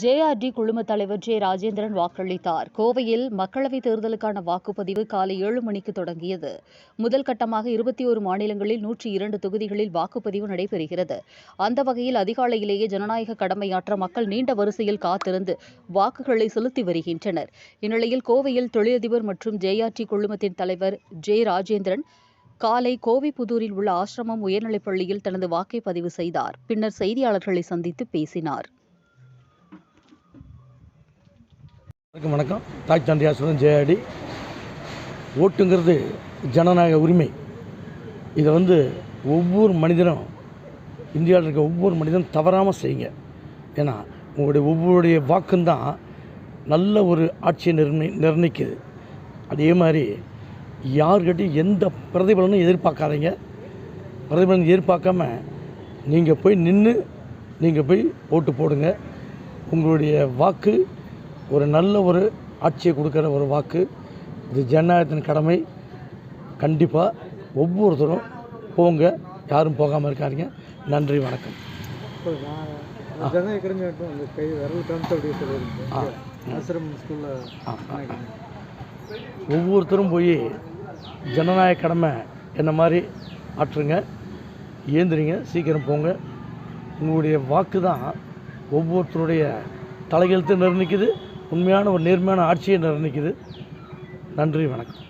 JRD குழும தலைவர் J Rajendran வாக்களித்தார். கோவையில் மக்களவைத் தேர்தலுக்கான வாக்குப்பதிவு காலை ஏழு மணிக்கு தொடங்கியது. முதல் கட்டமாக இருபத்தி ஒரு மாநிலங்களில் நூற்றி இரண்டு தொகுதிகளில் வாக்குப்பதிவு நடைபெறுகிறது. அந்த வகையில் அதிகாலையிலேயே ஜனநாயக கடமையாற்ற மக்கள் நீண்ட வரிசையில் காத்திருந்து வாக்குகளை செலுத்தி வருகின்றனர். இந்நிலையில் கோவையில் தொழிலதிபர் மற்றும் ஜேஆர்டி குழுமத்தின் தலைவர் ஜே ராஜேந்திரன் காலை கோவைப்புதூரில் உள்ள ஆசிரமம் உயர்நிலைப் பள்ளியில் தனது வாக்கை பதிவு செய்தார். பின்னர் செய்தியாளர்களை சந்தித்து பேசினார். வணக்கம் வணக்கம். தாய் தந்தையாசுடன் ஜெயாடி. ஓட்டுங்கிறது ஜனநாயக உரிமை. இதை வந்து ஒவ்வொரு மனிதனும் இந்தியாவில் இருக்க ஒவ்வொரு மனிதனும் தவறாமல் செய்யுங்க. ஏன்னா உங்களுடைய ஒவ்வொருடைய வாக்குந்தான் நல்ல ஒரு ஆட்சியை நிர்ணய நிர்ணயிக்குது. அதே மாதிரி யார்கிட்டையும் எந்த பிரதிபலனும் எதிர்பார்க்காதீங்க. பிரதிபலன் எதிர்பார்க்காம நீங்கள் போய் நின்று நீங்கள் போய் ஓட்டு போடுங்க. உங்களுடைய வாக்கு ஒரு நல்ல ஒரு ஆட்சியை கொடுக்குற ஒரு வாக்கு. இது ஜனநாயகத்தின் கடமை. கண்டிப்பாக ஒவ்வொருத்தரும் போங்க. யாரும் போகாமல் இருக்காதீங்க. நன்றி வணக்கம். ஒவ்வொருத்தரும் போய் ஜனநாயக கடமை என்ன மாதிரி ஆற்றுங்க. ஏந்திரிங்க சீக்கிரம் போங்க. உங்களுடைய வாக்கு தான் ஒவ்வொருத்தருடைய தலையெழுத்து நிர்ணயிக்குது உண்மையான ஒரு நேர்மையான ஆட்சியை நிர்ணயிக்குது. நன்றி வணக்கம்.